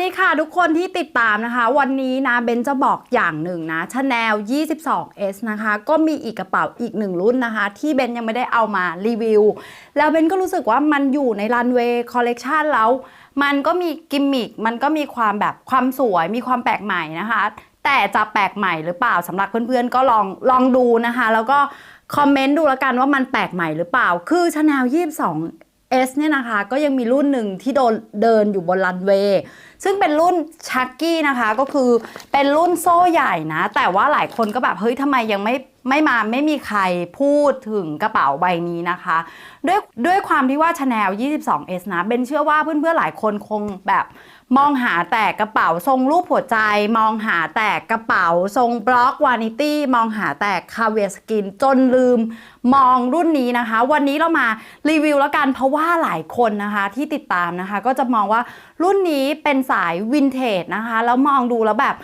ดีค่ะทุกคนที่ติดตามนะคะ วันนี้นะเบนจะบอกอย่างหนึ่งนะชาแนล 22S นะคะ ก็มีอีกกระเป๋าอีกหนึ่งรุ่นนะคะ ที่เบนยังไม่ได้เอามารีวิว แล้วเบนก็รู้สึกว่ามันอยู่ในรันเวย์คอลเลกชันแล้ว มันก็มีกิมมิคมันก็มีความแบบความสวย มีความแปลกใหม่นะคะ แต่จะแปลกใหม่หรือเปล่าสำหรับเพื่อนๆ ก็ลองลองดูนะคะ แล้วก็คอมเมนต์ดูแล้วกันว่ามันแปลกใหม่หรือเปล่า คือชาแนล22 S เนี่ยนะคะก็ยังมีรุ่นหนึ่งที่โดนเดินอยู่บนรันเวย์ซึ่งเป็นรุ่นชักกี้นะคะก็คือเป็นรุ่นโซ่ใหญ่นะ แต่ว่าหลายคนก็แบบเฮ้ยทำไมยังไม่ ไม่มาไม่มีใครพูดถึงกระเป๋าใบนี้นะคะ ด้วยด้วยความที่ว่า Chanel 22S นะเบนเชื่อว่าเพื่อนๆหลายคนคงแบบมองหาแต่กระเป๋าทรงรูปหัวใจ มองหาแต่กระเป๋าทรงบล็อกวานิตี้มองหาแต่คาเวียสกินจนลืมมองรุ่นนี้นะคะ วันนี้เรามารีวิวแล้วกันเพราะว่าหลายคนนะคะที่ติดตามนะคะ ก็จะมองว่ารุ่นนี้เป็นสายวินเทจนะคะ แล้วมองดูแล้วแบบ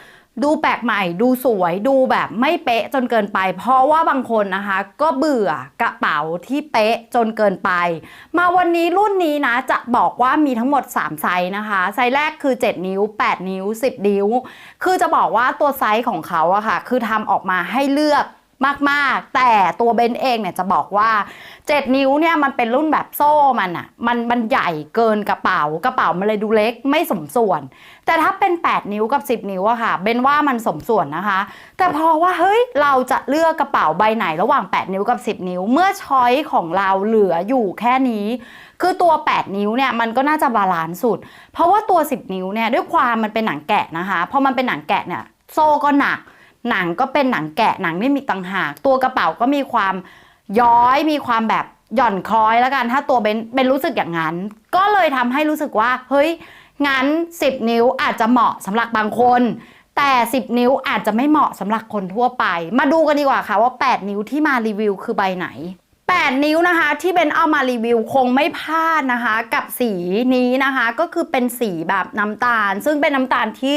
ดูแปลกใหม่ ดูสวย ดูแบบไม่เป๊ะจนเกินไป เพราะว่าบางคนนะคะ ก็เบื่อกระเป๋าที่เป๊ะจนเกินไป มาวันนี้รุ่นนี้นะ จะบอกว่ามีทั้งหมด 3 ไซส์นะคะ ไซส์แรกคือ 7 นิ้ว 8 นิ้ว 10 นิ้ว คือจะบอกว่าตัวไซส์ของเขาอะค่ะ คือทำออกมาให้เลือก มากๆ แต่ตัวเบนเองเนี่ยจะบอกว่า 7 นิ้วเนี่ยมันเป็นรุ่นแบบโซ่มันอะมันมันใหญ่เกินกระเป๋ากระเป๋ามันเลยดูเล็กไม่สมส่วน แต่ถ้าเป็น 8 นิ้วกับ 10 นิ้วอะค่ะเบนว่ามันสมส่วนนะคะ แต่พอว่าเฮ้ยเราจะเลือกกระเป๋าใบไหนระหว่าง 8 นิ้วกับ 10 นิ้ว เมื่อช้อยของเราเหลืออยู่แค่นี้ คือตัว 8 นิ้วเนี่ยมันก็น่าจะบาลานซ์สุด เพราะว่าตัว 10 นิ้วเนี่ยด้วยความมันเป็นหนังแกะนะคะพอมันเป็นหนังแกะเนี่ยโซ่ก็หนัก หนังก็เป็นหนังแกะหนังไม่มีตังหาก ตัวกระเป๋าก็มีความย้อยมีความแบบหย่อนคล้อยแล้วกันถ้าตัวเบนเป็นรู้สึกอย่างนั้น ก็เลยทำให้รู้สึกว่า เฮ้ยงั้น 10 นิ้วอาจจะเหมาะสำหรับบางคน แต่ 10 นิ้วอาจจะไม่เหมาะสำหรับคนทั่วไป มาดูกันดีกว่าค่ะว่า 8 นิ้วที่มารีวิวคือใบไหน 8 นิ้วนะคะ ที่เบนเอามารีวิวคงไม่พลาดนะคะ กับสีนี้นะคะ ก็คือเป็นสีแบบน้ำตาล ซึ่งเป็นน้ำตาลที่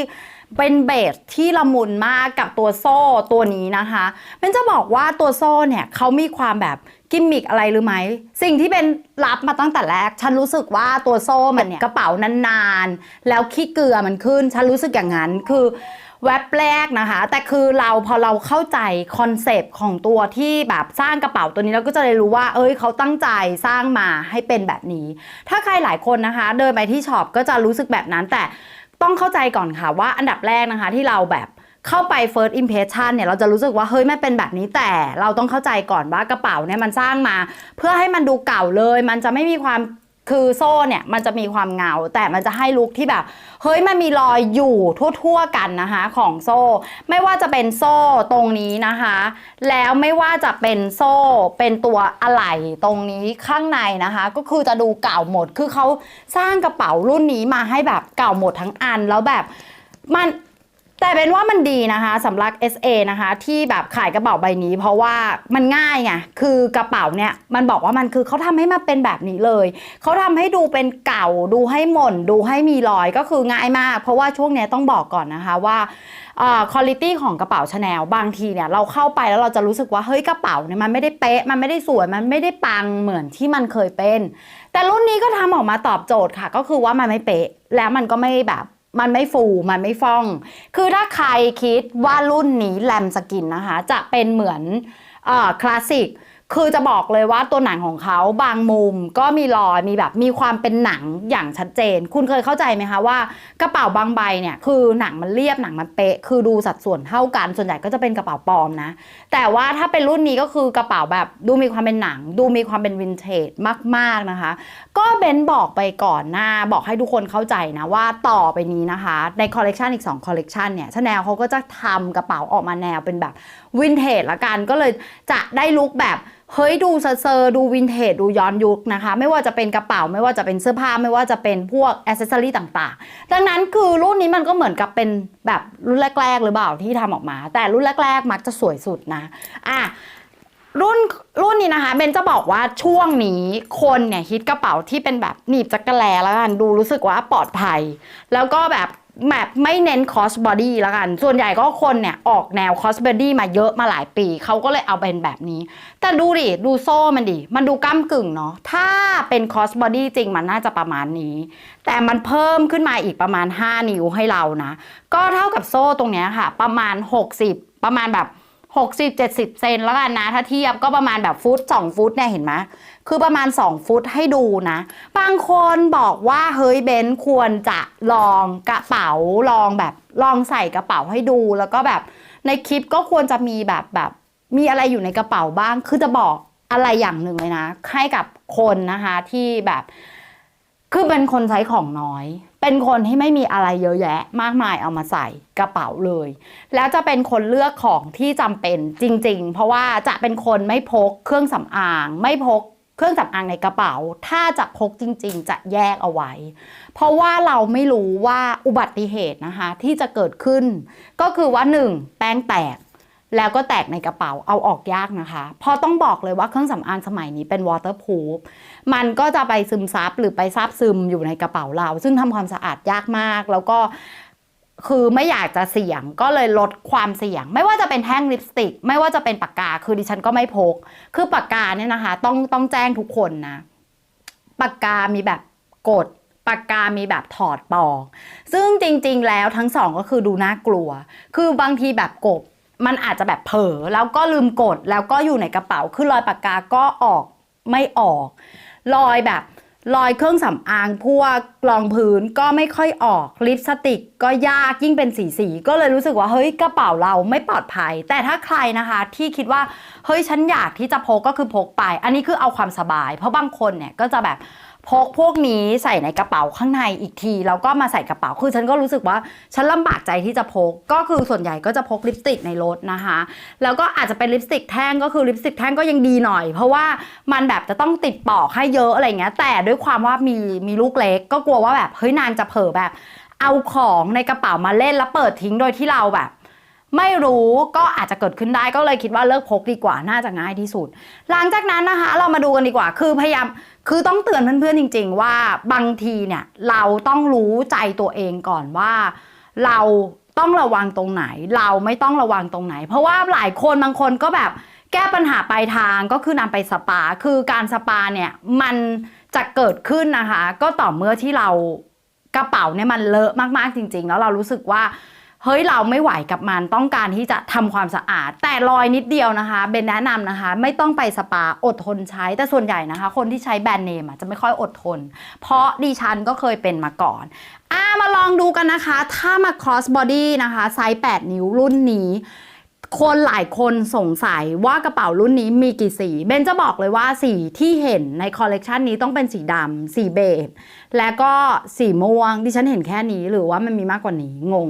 เป็นเบสที่ละมุนมากกับตัวโซ่ตัวนี้นะคะเบนจะบอกว่าตัวโซ่เนี่ยเขามีความแบบกิมมิกอะไรหรือไหม สิ่งที่เป็นรับมาตั้งแต่แรก ฉันรู้สึกว่าตัวโซ่มันเนี่ยกระเป๋านานๆ แล้วขี้เกลือมันขึ้น ฉันรู้สึกอย่างนั้นคือแว็บแรกนะคะ แต่คือเราพอเราเข้าใจคอนเซปต์ของตัวที่แบบสร้างกระเป๋าตัวนี้เราก็จะเลยรู้ว่า เอ้ยเขาตั้งใจสร้างมาให้เป็นแบบนี้ ถ้าใครหลายคนนะคะ เดินไปที่ช็อปก็จะรู้สึกแบบนั้นแต่ ต้องเข้าใจก่อนค่ะว่าอันดับแรกนะคะที่เราแบบเข้าไป first impression เนี่ยเราจะรู้สึกว่าเฮ้ยไม่เป็นแบบนี้แต่เราต้องเข้าใจก่อนว่ากระเป๋าเนี่ยมันสร้างมา เพื่อให้มันดูเก่าเลย มันจะไม่มีความ คือโซ่เนี่ยมันจะมีความเงา แต่มันจะให้ลุคที่แบบ เฮ้ยมันมีรอยอยู่ทั่วๆกันนะคะ ของโซ่ ไม่ว่าจะเป็นโซ่ตรงนี้นะคะ แล้วไม่ว่าจะเป็นโซ่เป็นตัวอะไหล่ตรงนี้ข้างในนะคะ ก็คือจะดูเก่าหมดคือเขาสร้างกระเป๋ารุ่นนี้มาให้แบบเก่าหมดทั้งอันแล้วแบบมัน แต่เป็นว่ามันดีนะคะสำหรับ SA นะคะที่แบบขายกระเป๋าใบนี้ เพราะว่ามันง่ายไงคือกระเป๋าเนี่ยมันบอกว่ามันคือเขาทำให้มาเป็นแบบนี้เลยเขาทำให้ดูเป็นเก่าดูให้หม่น ดูให้มีรอยก็คือง่ายมาก เพราะว่าช่วงนี้ต้องบอกก่อนนะคะว่าคุณภาพของกระเป๋าชาแนลบางทีเนี่ยเราเข้าไปแล้วเราจะรู้สึกว่าเฮ้ยกระเป๋าเนี่ยมันไม่ได้เป๊ะมันไม่ได้สวยมันไม่ได้ปังเหมือนที่มันเคยเป็น แต่รุ่นนี้ก็ทำออกมาตอบโจทย์ค่ะ ก็คือว่ามันไม่เป๊ะแล้วมันก็ไม่แบบ มันไม่ฟูมันไม่ฟ่อง คือถ้าใครคิดว่ารุ่นนี้แลมสกินนะคะ จะเป็นเหมือนอคลาสสิก คือจะบอกเลยว่าตัวหนังของเขาบางมุมก็มีรอยมีแบบมีความเป็นหนังอย่างชัดเจน คุณเคยเข้าใจไหมคะว่ากระเป๋าบางใบเนี่ยคือหนังมันเรียบหนังมันเป๊ะคือดูสัดส่วนเท่ากัน ส่วนใหญ่ก็จะเป็นกระเป๋าปลอมนะ แต่ว่าถ้าเป็นรุ่นนี้ก็คือกระเป๋าแบบดูมีความเป็นหนัง ดูมีความเป็นวินเทจมาก ๆนะคะ ก็เบนบอกไปก่อนหน้าบอกให้ทุกคนเข้าใจนะว่าต่อไปนี้นะคะ ในคอลเลกชันอีก2คอลเลกชันเนี่ยชาแนลเขาก็จะทำกระเป๋าออกมาแนวเป็นแบบวินเทจละกันก็เลยจะได้ลุคแบบ เฮ้ยดูเซอร์ดูวินเทจดูย้อนยุคนะคะ ไม่ว่าจะเป็นกระเป๋าไม่ว่าจะเป็นเสื้อผ้าไม่ว่าจะเป็นพวกอ c เซอรี่ต่างๆ ดังนั้นคือรุ่นนี้มันก็เหมือนกับเป็นแบบรุ่นแรก ๆ หรือเปล่าที่ทำออกมา แต่รุ่นแรก ๆ มักจะสวยสุดนะอะรุ่นรุ่นนี้นะคะเบนจะบอกว่าช่วงนี้คนเนี่ยฮิตกระเป๋าที่เป็นแบบหนีบจักรแลแล้วกันดูรู้สึกว่าปลอดภัย แล้วก็แบบ แบบไม่เน้นคอสบอดี้ละกัน ส่วนใหญ่ก็คนเนี่ย ออกแนวคอสบอดี้มาเยอะมาหลายปี เขาก็เลยเอาเป็นแบบนี้ แต่ดูดิ ดูโซ่มันดิ มันดูก้ากึ่งเนาะ ถ้าเป็นคอสบอดี้จริงมันน่าจะประมาณนี้ แต่มันเพิ่มขึ้นมาอีกประมาณ 5 นิ้วให้เรานะ ก็เท่ากับโซ่ตรงนี้ค่ะ ประมาณ 60 ประมาณแบบ 60 70 เซนแล้วกันนะ ถ้าเทียบก็ประมาณแบบฟุต 2 ฟุตเนี่ยเห็นไหมคือประมาณ 2 ฟุตให้ดูนะ บางคนบอกว่าเฮ้ยเบนควรจะลองกระเป๋าลองแบบลองใส่กระเป๋าให้ดูแล้วก็แบบในคลิปก็ควรจะมีแบบแบบมีอะไรอยู่ในกระเป๋าบ้าง คือจะบอกอะไรอย่างหนึ่งเลยนะให้กับคนนะคะที่แบบ คือเป็นคนใช้ของน้อย เป็นคนที่ไม่มีอะไรเยอะแยะ มากมายเอามาใส่กระเป๋าเลย แล้วจะเป็นคนเลือกของที่จำเป็นจริง ๆ เพราะว่าจะเป็นคนไม่พกเครื่องสำอาง ไม่พกเครื่องสำอางในกระเป๋า ถ้าจะพกจริง ๆ จะแยกเอาไว้ เพราะว่าเราไม่รู้ว่าอุบัติเหตุนะคะ ที่จะเกิดขึ้น ก็คือว่าหนึ่งแป้งแตก แล้วก็แตกในกระเป๋าเอาออกยากนะคะพราะต้องบอกเลยว่าเครื่องสำอางสมัยนี้เป็น waterproof มันก็จะไปซึมซับหรือไปซับซึมอยู่ในกระเป๋าเรา ซึ่งทำความสะอาดยากมาก แล้วก็คือไม่อยากจะเสี่ยงก็เลยลดความเสี่ยง ไม่ว่าจะเป็นแท่งลิปสติก ไม่ว่าจะเป็นปากกาคือดิฉันก็ไม่พก คือปากกาเนี่ยนะคะ ต้องต้องแจ้งทุกคนนะปากกามีแบบกดปากกามีแบบถอดปอก ซึ่งจริงๆแล้วทั้งสองก็คือดูน่ากลัว คือบางทีแบบกบ มันอาจจะแบบเผลอแล้วก็ลืมกดแล้วก็อยู่ในกระเป๋าคือรอยปากกาก็ออกไม่ออก รอยแบบรอยเครื่องสำอางพวกรองพื้นก็ไม่ค่อยออกลิปสติกก็ยากยิ่งเป็นสีสีก็เลยรู้สึกว่าเฮ้ยกระเป๋าเราไม่ปลอดภัย แต่ถ้าใครนะคะที่คิดว่าเฮ้ยฉันอยากที่จะพกก็คือพกไป อันนี้คือเอาความสบาย เพราะบางคนเนี่ยก็จะแบบ พกพวกนี้ใส่ในกระเป๋าข้างในอีกทีแล้วก็มาใส่กระเป๋าคือฉันก็รู้สึกว่าฉันลำบากใจที่จะพก ก็คือส่วนใหญ่ก็จะพกลิปสติกในรถนะคะ แล้วก็อาจจะเป็นลิปสติกแท่งก็คือลิปสติกแท่งก็ยังดีหน่อย เพราะว่ามันแบบจะต้องติดปอกให้เยอะอะไรเงี้ยแต่ด้วยความว่ามีมีลูกเล็ก ก็กลัวว่าแบบเฮ้ยนางจะเผลอแบบ เอาของในกระเป๋ามาเล่นแล้วเปิดทิ้งโดยที่เราแบบ ไม่รู้ก็อาจจะเกิดขึ้นได้ก็เลยคิดว่าเลิกพกดีกว่าน่าจะง่ายที่สุด หลังจากนั้นนะคะ เรามาดูกันดีกว่า คือพยายามคือต้องเตือนเพื่อนๆจริง ๆ ว่าบางทีเนี่ยเราต้องรู้ใจตัวเองก่อนว่า เราต้องระวังตรงไหน เราไม่ต้องระวังตรงไหน เพราะว่าหลายคนบางคนก็แบบแก้ปัญหาปลายทางก็คือนำไปสปา คือการสปาเนี่ยมันจะเกิดขึ้นนะคะ ก็ต่อเมื่อที่เรากระเป๋าเนี่ยมันเลอะมากๆจริง ๆ แล้วเรารู้สึกว่า เฮ้ยเราไม่ไหวกับมันต้องการที่จะทำความสะอาด แต่รอยนิดเดียวนะคะเบนแนะนำนะคะ ไม่ต้องไปสปาอดทนใช้ แต่ส่วนใหญ่นะคะ คนที่ใช้แบรนด์เนมจะไม่ค่อยอดทน เพราะดิฉันก็เคยเป็นมาก่อนอ่ามาลองดูกันนะคะ ถ้ามา cross body นะคะไซส์8นิ้วรุ่นนี้ คนหลายคนสงสัยว่ากระเป๋ารุ่นนี้มีกี่สีเบนจะบอกเลยว่าสีที่เห็นในคอลเลกชันนี้ต้องเป็นสีดำสีเบจและก็สีม่วงดิฉันเห็นแค่นี้หรือว่ามันมีมากกว่านี้งง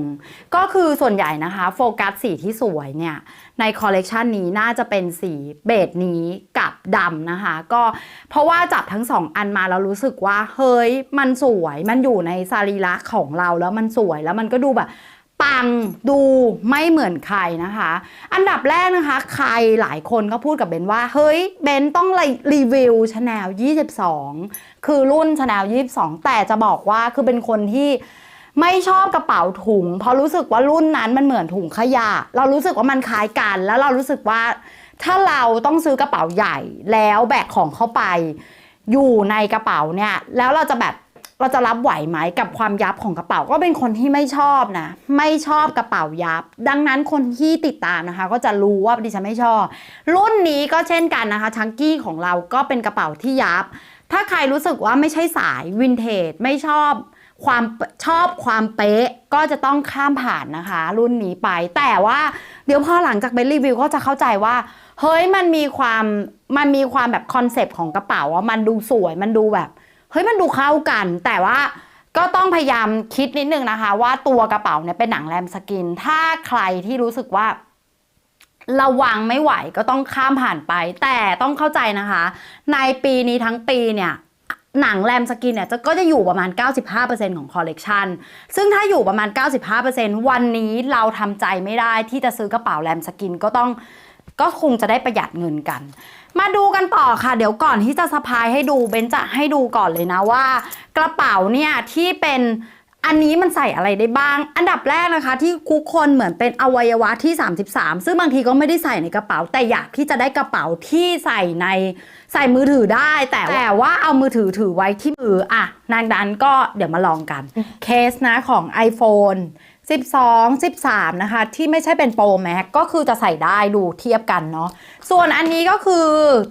ก็คือส่วนใหญ่นะคะโฟกัสสีที่สวยเนี่ยในคอลเลกชันนี้น่าจะเป็นสีเบจนี้กับดำนะคะก็เพราะว่าจับทั้งสองอันมาแล้วรู้สึกว่าเฮ้ยมันสวยมันอยู่ในสรีระของเราแล้วมันสวยแล้วมันก็ดูแบบ ปังดูไม่เหมือนใครนะคะ อันดับแรกนะคะ ใครหลายคนก็พูดกับเบนว่า เฮ้ยเบนต้องรีวิวชาแนล22 คือรุ่นชาแนล22 แต่จะบอกว่าคือเป็นคนที่ไม่ชอบกระเป๋าถุง เพราะรู้สึกว่ารุ่นนั้นมันเหมือนถุงขยะ เรารู้สึกว่ามันคล้ายกันแล้วเรารู้สึกว่า ถ้าเราต้องซื้อกระเป๋าใหญ่แล้วแบกของเข้าไป อยู่ในกระเป๋าเนี่ย แล้วเราจะแบบ เราจะรับไหวไหมกับความยับของกระเป๋าก็เป็นคนที่ไม่ชอบนะ ไม่ชอบกระเป๋ายับ ดังนั้นคนที่ติดตามนะคะ ก็จะรู้ว่าดิฉันไม่ชอบ รุ่นนี้ก็เช่นกันนะคะชังกี้ของเราก็เป็นกระเป๋าที่ยับ ถ้าใครรู้สึกว่าไม่ใช่สายวินเทจไม่ชอบความชอบความเป๊ะก็จะต้องข้ามผ่านนะคะ รุ่นนี้ไป แต่ว่าเดี๋ยวพอหลังจากเป็นรีวิวก็จะเข้าใจว่าเฮ้ยมันมีความมันมีความแบบคอนเซปต์ของกระเป๋าว่ามันดูสวยมันดูแบบ เฮ้ยมันดูเข้ากัน แต่ว่าก็ต้องพยายามคิดนิดนึงนะคะ ว่าตัวกระเป๋าเนี่ยเป็นหนังแรมสกิน ถ้าใครที่รู้สึกว่าระวังไม่ไหวก็ต้องข้ามผ่านไป แต่ต้องเข้าใจนะคะ ในปีนี้ทั้งปีเนี่ยหนังแรมสกินเนี่ยก็จะอยู่ประมาณ 95%ของคอลเลกชันซึ่งถ้าอยู่ประมาณ 95%วันนี้เราทำใจไม่ได้ที่จะซื้อกระเป๋าแรมสกินก็ต้องก็คงจะได้ประหยัดเงินกัน มาดูกันต่อค่ะ เดี๋ยวก่อนที่จะสะพายให้ดูเบนจะให้ดูก่อนเลยนะว่า กระเป๋าเนี่ยที่เป็นอันนี้มันใส่อะไรได้บ้าง อันดับแรกนะคะ ที่ทุกคนเหมือนเป็นอวัยวะที่ 33 ซึ่งบางทีก็ไม่ได้ใส่ในกระเป๋า แต่อยากที่จะได้กระเป๋าที่ใส่ในใส่มือถือได้ แต่แต่ว่าเอามือถือถือไว้ที่มืออะนางดันก็เดี๋ยวมาลองกันเคสนะของ iPhone 12 13 นะคะ ที่ไม่ใช่เป็นโปรแม็กก็คือจะใส่ได้ดูเทียบกันเนาะส่วนอันนี้ก็คือ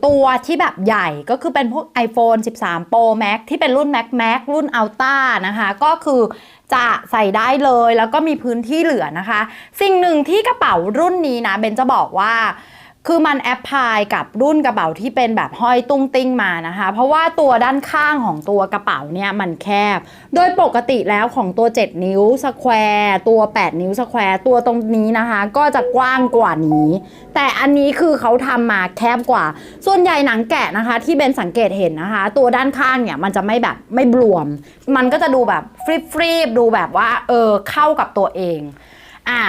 ตัวที่แบบใหญ่ก็คือเป็นพวก iPhone 13 Pro Max ที่เป็นรุ่น Mac Max รุ่น Ultra นะคะ ก็คือจะใส่ได้เลยแล้วก็มีพื้นที่เหลือนะคะ สิ่งหนึ่งที่กระเป๋ารุ่นนี้นะเบนจะบอกว่า คือมันแอปพลายกับรุ่นกระเป๋าที่เป็นแบบห้อยตุ้งติ้งมานะคะ เพราะว่าตัวด้านข้างของตัวกระเป๋าเนี่ยมันแคบ โดยปกติแล้วของตัว 7 นิ้วสแควร์ตัว 8 นิ้วสแควร์ตัวตรงนี้นะคะ ก็จะกว้างกว่านี้ แต่อันนี้คือเขาทำมาแคบกว่า ส่วนใหญ่หนังแกะนะคะ ที่เบนสังเกตเห็นนะคะ ตัวด้านข้างเนี่ยมันจะไม่แบบไม่บวม มันก็จะดูแบบฟรีบๆดูแบบว่าเออเข้ากับตัวเองอะ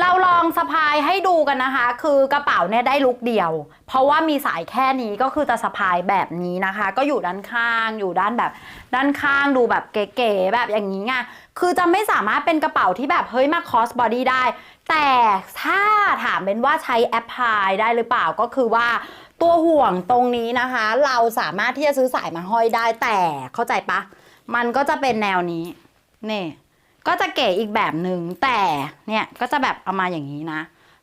เราลองสะพายให้ดูกันนะคะ คือกระเป๋าเนี่ยได้ลุกเดียว เพราะว่ามีสายแค่นี้ก็คือจะสะพายแบบนี้นะคะ ก็อยู่ด้านข้างอยู่ด้านแบบ ด้านข้างดูแบบเก๋ๆแบบอย่างนี้ไงคือจะไม่สามารถเป็นกระเป๋าที่แบบเฮ้ยมาคอสบอดี้ได้ แต่ถ้าถามเป็นว่าใช้แอปพลายได้หรือเปล่าก็คือว่าตัวห่วงตรงนี้นะคะ เราสามารถที่จะซื้อสายมาห้อยได้แต่เข้าใจปะมันก็จะเป็นแนวนี้นี่ ก็จะเก๋อีกแบบหนึ่งแต่เนี่ยก็จะแบบเอามาอย่างนี้นะ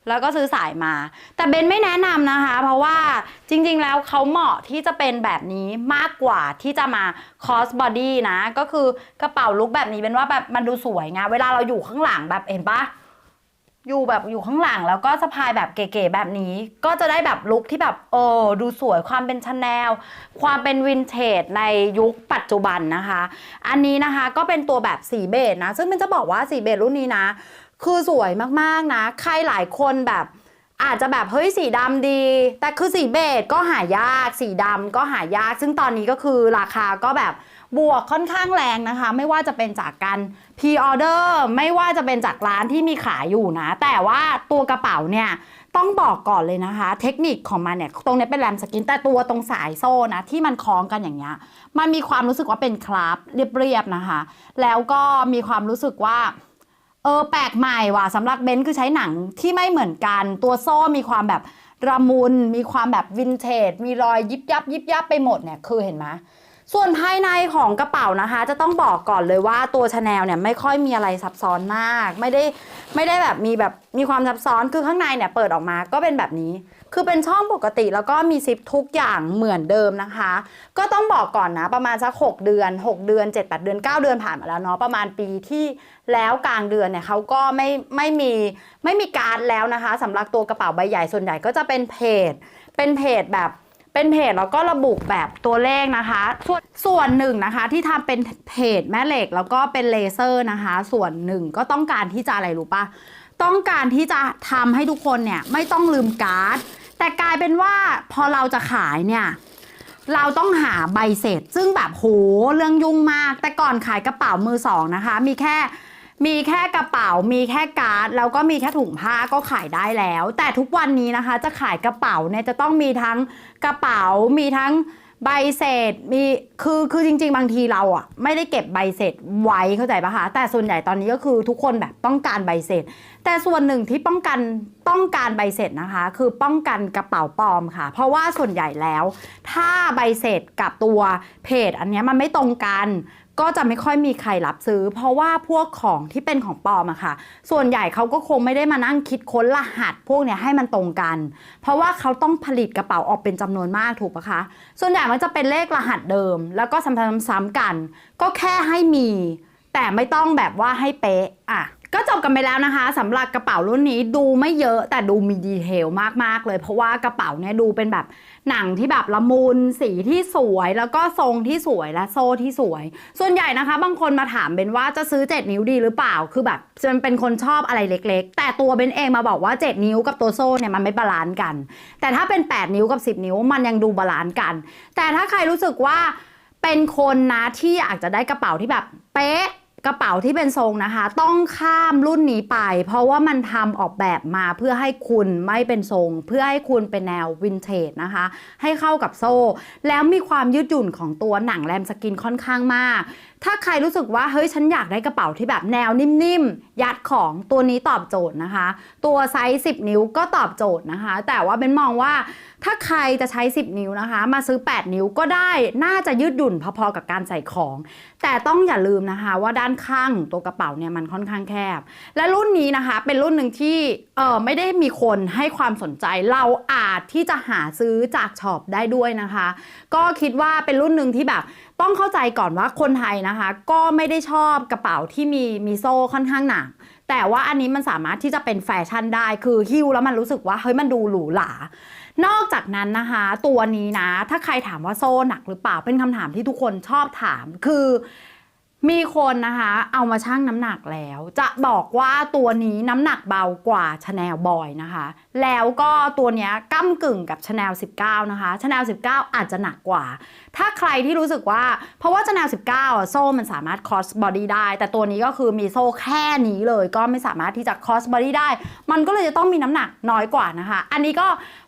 แล้วก็ซื้อสายมา แต่เบนไม่แนะนำนะคะ เพราะว่าจริงๆแล้วเขาเหมาะที่จะเป็นแบบนี้มากกว่าที่จะมาคอสบอดี้นะ ก็คือกระเป๋าลุกแบบนี้เป็นว่าแบบมันดูสวยไงเวลาเราอยู่ข้างหลังแบบเห็นปะ อยู่แบบอยู่ข้างหลังแล้วก็สะพายแบบเก๋ๆแบบนี้ ก็จะได้แบบลุคที่แบบเออดูสวยความเป็นชาแนลความเป็นวินเทจในยุคปัจจุบันนะคะ อันนี้นะคะก็เป็นตัวแบบสีเบจนะ ซึ่งมันจะบอกว่าสีเบจรุ่นนี้นะ คือสวยมากๆนะ ใครหลายคนแบบอาจจะแบบเฮ้ยสีดำดี แต่คือสีเบจก็หายาก สีดำก็หายาก ซึ่งตอนนี้ก็คือราคาก็แบบ บวกค่อนข้างแรงนะคะ ไม่ว่าจะเป็นจากการพ r ออเดอร์ไม่ว่าจะเป็นจากร้านที่มีขายอยู่นะ แต่ว่าตัวกระเป๋าเนี่ยต้องบอกก่อนเลยนะคะ เทคนิคของมันเนี่ยตรงนี้เป็นแรมสกินแต่ตัวตรงสายโซ่นะที่มันคล้องกันอย่างเงี้ยมันมีความรู้สึกว่าเป็นคราฟเรียบๆนะคะ แล้วก็มีความรู้สึกว่าเออแปลกใหม่ว่ะสำหรับเบนซ์คือใช้หนังที่ไม่เหมือนกัน ตัวโซ่มีความแบบระมุน มีความแบบวินเทจ มีรอยยิบยับยิบยับไปหมดเนี่ยคือเห็นไหม ส่วนภายในของกระเป๋านะคะ จะต้องบอกก่อนเลยว่าตัวชาแนลเนี่ยไม่ค่อยมีอะไรซับซ้อนมาก ไม่ได้ไม่ได้แบบมีแบบมีความซับซ้อนคือข้างในเนี่ยเปิดออกมาก็เป็นแบบนี้ คือเป็นช่องปกติแล้วก็มีซิปทุกอย่างเหมือนเดิมนะคะ ก็ต้องบอกก่อนนะประมาณสัก6เดือน 6 เดือน 7 8 เดือน 9 เดือนผ่านมาแล้วเนาะประมาณปีที่แล้วกลางเดือนเนี่ยเขาก็ไม่ไม่มีไม่มีการดแล้วนะคะสำหรับตัวกระเป๋าใบใหญ่ส่วนใหญ่ก็จะเป็นเพจ เป็นเพจแบบ เป็นเพจแล้วก็ระบุแบบตัวเลขนะคะ ส่วนส่วนหนึ่งนะคะที่ทำเป็นเพจแม่เหล็กแล้วก็เป็นเลเซอร์นะคะ ส่วนหนึ่งก็ต้องการที่จะอะไรรู้ปะต้องการที่จะทำให้ทุกคนเนี่ยไม่ต้องลืมการ์ด แต่กลายเป็นว่าพอเราจะขายเนี่ยเราต้องหาใบเสร็จซึ่งแบบโหเรื่องยุ่งมาก แต่ก่อนขายกระเป๋ามือสองนะคะ มีแค่ มีแค่กระเป๋า มีแค่การ์ด แล้วก็มีแค่ถุงผ้าก็ขายได้แล้ว แต่ทุกวันนี้นะคะ จะขายกระเป๋าเนี่ยจะต้องมีทั้งกระเป๋า มีทั้งใบเสร็จมีคือคือจริง ๆ บางทีเราอะไม่ได้เก็บใบเสร็จไว้เข้าใจปะคะแต่ส่วนใหญ่ตอนนี้ก็คือทุกคนแบบต้องการใบเสร็จแต่ส่วนหนึ่งที่ป้องกันต้องการใบเสร็จนะคะ คือป้องกันกระเป๋าปลอมค่ะ เพราะว่าส่วนใหญ่แล้ว ถ้าใบเสร็จกับตัวเพจอันนี้มันไม่ตรงกัน ก็จะไม่ค่อยมีใครรับซื้อ เพราะว่าพวกของที่เป็นของปลอมอะค่ะ ส่วนใหญ่เขาก็คงไม่ได้มานั่งคิดค้นรหัสพวกเนี้ยให้มันตรงกัน เพราะว่าเขาต้องผลิตกระเป๋าออกเป็นจำนวนมากถูกปะคะ ส่วนใหญ่มันจะเป็นเลขรหัสเดิม แล้วก็ซ้ำๆกัน ก็แค่ให้มี แต่ไม่ต้องแบบว่าให้เป๊ะอะ ก็จบกันไปแล้วนะคะสำหรับกระเป๋ารุ่นนี้ดูไม่เยอะแต่ดูมีดีเทลมากๆเลย เพราะว่ากระเป๋าเนี่ยดูเป็นแบบหนังที่แบบละมุนสีที่สวยแล้วก็ทรงที่สวยและโซ่ที่สวย ส่วนใหญ่นะคะ บางคนมาถามเบนว่าจะซื้อ 7 นิ้วดีหรือเปล่าคือแบบจะเป็นคนชอบอะไรเล็ก ๆ แต่ตัวเบนเองมาบอกว่า 7 นิ้วกับตัวโซ่เนี่ยมันไม่บาลานซ์กัน แต่ถ้าเป็น 8 นิ้วกับ 10 นิ้วมันยังดูบาลานซ์กัน แต่ถ้าใครรู้สึกว่าเป็นคนนะที่อยากจะได้กระเป๋าที่แบบเป๊ะ กระเป๋าที่เป็นทรงนะคะ ต้องข้ามรุ่นนี้ไป เพราะว่ามันทำออกแบบมาเพื่อให้คุณไม่เป็นทรง เพื่อให้คุณเป็นแนววินเทจนะคะ ให้เข้ากับโซ่ แล้วมีความยืดหยุ่นของตัวหนังแรมสกินค่อนข้างมาก ถ้าใครรู้สึกว่าเฮ้ยฉันอยากได้กระเป๋าที่แบบแนวนิ่มๆ ยัดของตัวนี้ตอบโจทย์นะคะ ตัวไซส์ 10 นิ้วก็ตอบโจทย์นะคะ แต่ว่าเบนมองว่าถ้าใครจะใช้ 10 นิ้วนะคะ มาซื้อ 8 นิ้วก็ได้น่าจะยืดหยุ่นพอๆกับการใส่ของ แต่ต้องอย่าลืมนะคะว่าด้านข้างตัวกระเป๋าเนี่ยมันค่อนข้างแคบ และรุ่นนี้นะคะเป็นรุ่นหนึ่งที่เออไม่ได้มีคนให้ความสนใจ เราอาจที่จะหาซื้อจากช็อปได้ด้วยนะคะ ก็คิดว่าเป็นรุ่นหนึ่งที่แบบ ต้องเข้าใจก่อนว่าคนไทยนะคะ ก็ไม่ได้ชอบกระเป๋าที่มีมีโซ่ค่อนข้างหนักแต่ว่าอันนี้มันสามารถที่จะเป็นแฟชั่นได้ คือฮิ้วแล้วมันรู้สึกว่าเฮ้ยมันดูหรูหรานอกจากนั้นนะคะ ตัวนี้นะ ถ้าใครถามว่าโซ่หนักหรือเปล่าเป็นคำถามที่ทุกคนชอบถาม คือ มีคนนะคะเอามาชั่งน้ำหนักแล้ว จะบอกว่าตัวนี้น้ำหนักเบากว่าชาแนลบอยนะคะ แล้วก็ตัวนี้ก้ากึ่งกับชาแนล19 นะคะชาแนล19 อาจจะหนักกว่า ถ้าใครที่รู้สึกว่า เพราะว่าชาแนล19อะโซ่มันสามารถ cross body ได้ แต่ตัวนี้ก็คือมีโซ่แค่นี้เลย ก็ไม่สามารถที่จะ cross body ได้ มันก็เลยจะต้องมีน้ำหนักน้อยกว่านะคะ อันนี้ก็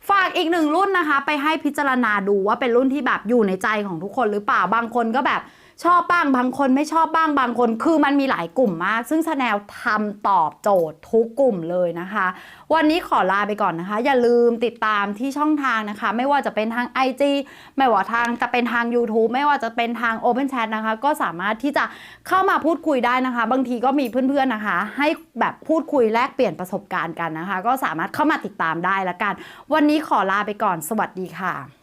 ฝากอีกหนึ่งรุ่นนะคะ ไปให้พิจารณาดูว่าเป็นรุ่นที่แบบอยู่ในใจของทุกคนหรือเปล่าบางคนก็แบบ ชอบบ้างบางคนไม่ชอบบ้างบางคน คือมันมีหลายกลุ่มมาก ซึ่งชาแนลทำตอบโจทย์ทุกกลุ่มเลยนะคะ วันนี้ขอลาไปก่อนนะคะ อย่าลืมติดตามที่ช่องทางนะคะ ไม่ว่าจะเป็นทาง IG ไม่ว่าทางจะเป็นทาง YouTube ไม่ว่าจะเป็นทาง Open Chat นะคะ ก็สามารถที่จะเข้ามาพูดคุยได้นะคะ บางทีก็มีเพื่อนๆนะคะ ให้แบบพูดคุยแลกเปลี่ยนประสบการณ์กันนะคะ ก็สามารถเข้ามาติดตามได้ละกัน วันนี้ขอลาไปก่อน สวัสดีค่ะ